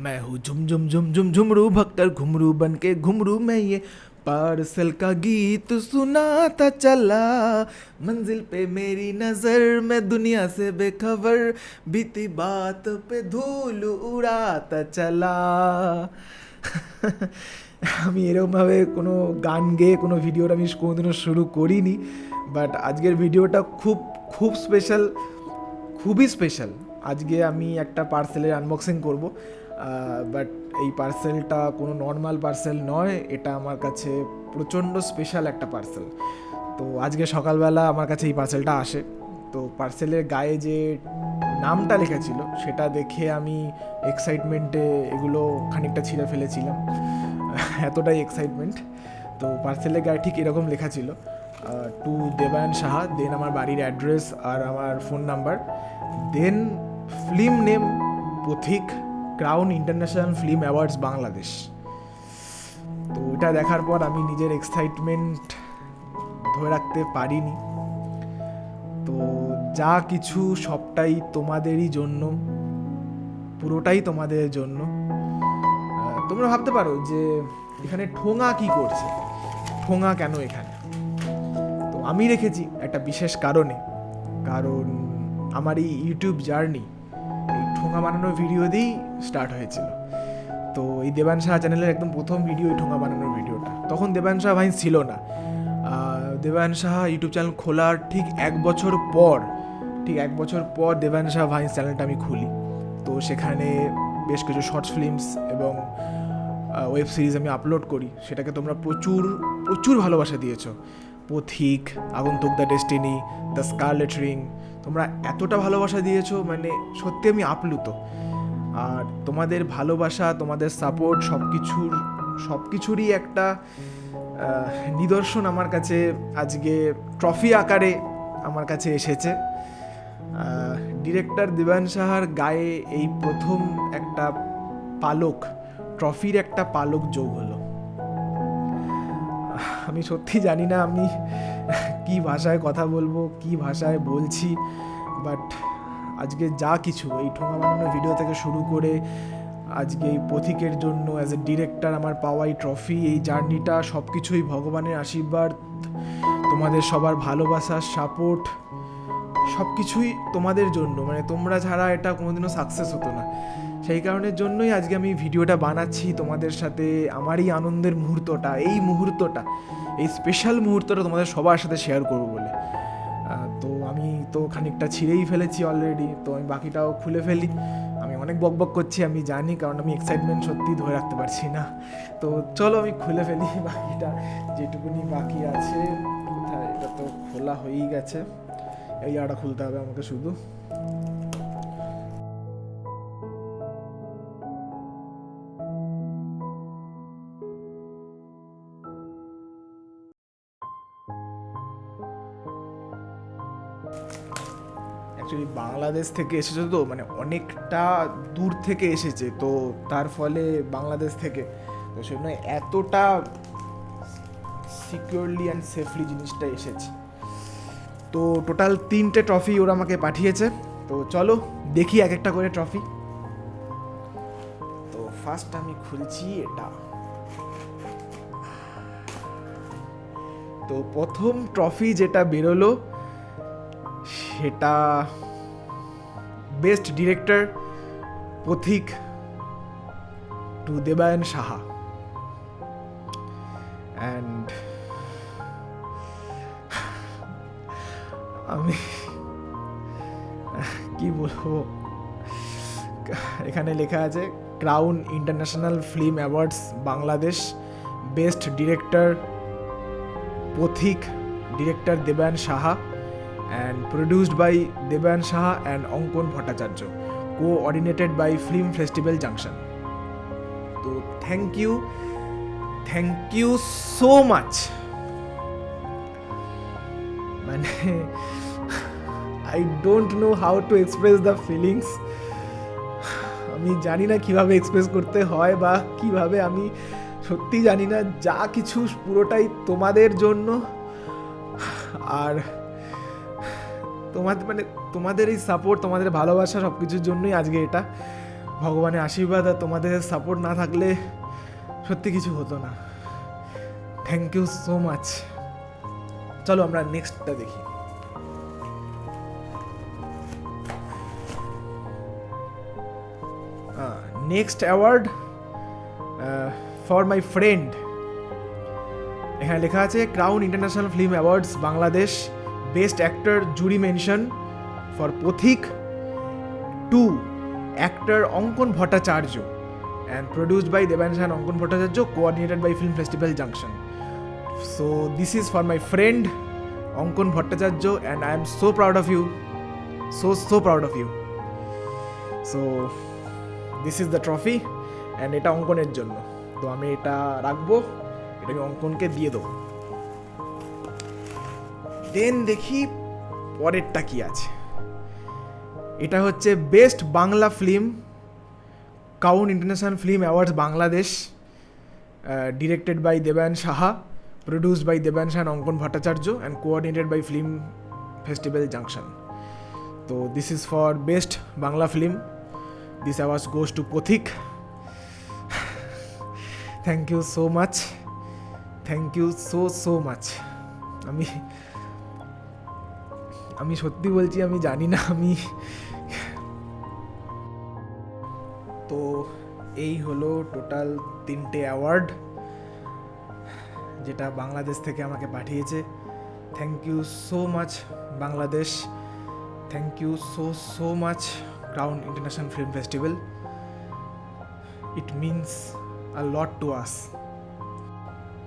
मैं हूँ झुम झुम झुम झुम झुमरू भक्कर घुमरू बन के घुमरू मैं ये पार्सल का गीत सुनाता चला मंजिल पे मेरी नजर मैं दुनिया से बेखबर बीती बात पे धूल उड़ाता चला আমি এরকমভাবে কোনো গান গেয়ে কোনো ভিডিওটা আমি কোনোদিনও শুরু করিনি বাট আজকের ভিডিওটা খুব খুব স্পেশাল খুবই স্পেশাল আজকে আমি একটা পার্সেলের আনবক্সিং করব বাট এই পার্সেলটা কোনো নর্মাল পার্সেল নয়, এটা আমার কাছে প্রচণ্ড স্পেশাল একটা পার্সেল তো আজকে সকালবেলা আমার কাছে এই পার্সেলটা আসে। তো পার্সেলের গায়ে যে নামটা লেখা ছিল, সেটা দেখে আমি এক্সাইটমেন্টে এগুলো খানিকটা ছিঁড়ে ফেলেছিলাম। এতটাই এক্সাইটমেন্ট তো পার্সেলের গায়ে ঠিক এরকম লেখা ছিল টু দেবায়ন সাহা দেন আমার বাড়ির অ্যাড্রেস আর আমার ফোন নাম্বার দেন film name Pathik crown international film awards Bangladesh তো এটা দেখার পর আমি নিজের এক্সাইটমেন্ট ধরে রাখতে পারিনি। তো যা কিছু সবটাই তোমাদেরই জন্য, পুরোটাই তোমাদের জন্য। তোমরা ভাবতে পারো যে এখানে ঠোঙা কি করছে? ঠোঙা কেন এখানে? তো আমি রেখেছি একটা বিশেষ কারণে। কারণ আমার এই ইউটিউব জার্নি ঠোঙা বানানোর ভিডিও দিয়েই স্টার্ট হয়েছিল। তো এই দেবান সাহা চ্যানেলের একদম প্রথম ভিডিও এই ঠোঙা বানানোর ভিডিওটা। তখন দেবান সাহা ভাই ছিল না। আহ, দেবায়ন সাহা ইউটিউব চ্যানেল খোলার ঠিক এক বছর পর ঠিক এক বছর পর দেবায়ন সাহা ভাইন্স চ্যানেলটা আমি খুলি। তো সেখানে বেশ কিছু শর্টস ফিল্মস এবং ওয়েব সিরিজ আমি আপলোড করি। সেটাকে তোমরা প্রচুর প্রচুর ভালোবাসা দিয়েছ। Pathik, Agantuk the destiny the scarlet ring তোমরা এতটা ভালোবাসা দিয়েছ মানে সত্যি আমি আপ্লুত। আর তোমাদের ভালোবাসা, তোমাদের সাপোর্ট সব কিছুর সব কিছুরই একটা নিদর্শন আমার কাছে আজকে ট্রফি আকারে আমার কাছে এসেছে। ডিরেক্টর দিবান সাহার গায়ে এই প্রথম একটা পালক ট্রফির একটা পালক যোগ হলো। আমি সত্যি জানি না আমি কি ভাষায় কথা বলব, কি ভাষায় বলছি বাট আজকে যা কিছু, এই ঠোঙা বানানোর ভিডিও থেকে শুরু করে আজকে এই পথিকের জন্য অ্যাজ এ ডিরেক্টর আমার পাওয়া এই ট্রফি এই জার্নিটা সব কিছুই ভগবানের আশীর্বাদ, তোমাদের সবার ভালোবাসার সাপোর্ট সব কিছুই তোমাদের জন্য। মানে তোমরা ছাড়া এটা কোনোদিনও সাকসেস হতো না। সেই কারণের জন্যই আজকে আমি ভিডিওটা বানাচ্ছি তোমাদের সাথে আমার এই আনন্দের মুহূর্তটা, এই মুহূর্তটা, এই স্পেশাল মুহূর্তটা তোমাদের সবার সাথে শেয়ার করব বলে। তো আমি তো খানিকটা ছিঁড়েই ফেলেছি অলরেডি তো আমি বাকিটাও খুলে ফেলি। আমি অনেক বক বক করছি, আমি জানি, কারণ আমি এক্সাইটমেন্ট সত্যি ধরে রাখতে পারছি না। তো চলো আমি খুলে ফেলি বাকিটা, যেটুকুনি বাকি আছে। কোথায়? এটা তো খোলা হয়েই গেছে। এই আটা খুলতে হবে আমাকে শুধু। অ্যাকচুয়ালি বাংলাদেশ থেকে এসেছে তো মানে অনেকটা দূর থেকে এসেছে, তো তার ফলে বাংলাদেশ থেকে। তো সেজন্য এতটা সিকিউরলি অ্যান্ড সেফলি জিনিসটা এসেছে। তো টোটাল তিনটে ট্রফি ওরা আমাকে পাঠিয়েছে। তো চলো, দেখি এক একটা করে ট্রফি তো ফার্স্ট আমি খুলছি এটা। তো প্রথম ট্রফি যেটা বেরোলো সেটা best director Pathik to Debayan Saha. And আমি কি বলব? এখানে লেখা আছে crown international film awards Bangladesh best director Pathik director Debayan Saha. And produced by Debayan Saha and Ankan Bhattacharya coordinated by film festival junction তো thank you thank you so much মানে I don't know how to express the feelings আমি জানি না কীভাবে express করতে হয় বা কীভাবে আমি সত্যি জানি না, যা কিছু পুরোটাই তোমাদের জন্য। আর তোমাদের মানে তোমাদের এই সাপোর্ট তোমাদের ভালোবাসা সব কিছুর জন্যই আজকে এটা। ভগবানের আশীর্বাদ আর তোমাদের সাপোর্ট না থাকলে সত্যি কিছু হতো না। থ্যাংক ইউ সো মাচ চলো আমরা নেক্সটটা দেখি। Next award for my friend এখানে লেখা আছে crown international film awards Bangladesh best actor jury mention for Pathik. To, actor Ankan Bhattacharya and produced by Debangshan Ankan Bhattacharya coordinated by film festival junction so this is for my friend Ankan Bhattacharya and I am so proud of you so so proud of you so this is the trophy and এটা অঙ্কনের জন্য। তো আমি এটা রাখব, এটা আমি অঙ্কনকে দিয়ে দেবো। দেন দেখি পরেরটা কি আছে। এটা হচ্ছে best Bangla film, crown international film awards Bangladesh directed by Debayan Saha produced by Debayan Saha Ankan Bhattacharya and coordinated by film festival junction তো this is for best Bangla film this awards goes to Pathik thank you so much thank you so so much আমি আমি সত্যি বলছি, আমি জানি না, আমি তো এই হলো টোটাল তিনটে অ্যাওয়ার্ড যেটা বাংলাদেশ থেকে আমাকে পাঠিয়েছে। Thank you so much Bangladesh. Thank you so so much crown international film festival it means a lot to us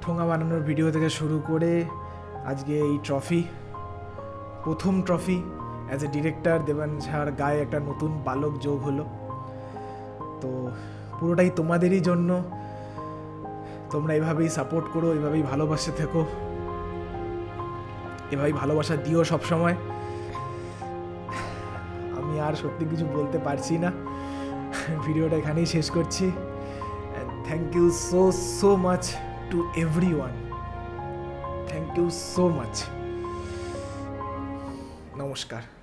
ঠোঙা বানানোর ভিডিও থেকে শুরু করে আজকে এই ট্রফি প্রথম ট্রফি অ্যাজ এ ডিরেক্টর দেবান ঝাড় গায়ে একটা নতুন বালক যোগ হলো। তো পুরোটাই তোমাদেরই জন্য। তোমরা এভাবেই সাপোর্ট করো, এভাবেই ভালোবাসে থেকো। এভাবেই ভালোবাসা দিও সব সময় আমি আর সত্যি কিছু বলতে পারছি না। ভিডিওটা এখানেই শেষ করছি। Thank you so so much to everyone thank you so much নমস্কার।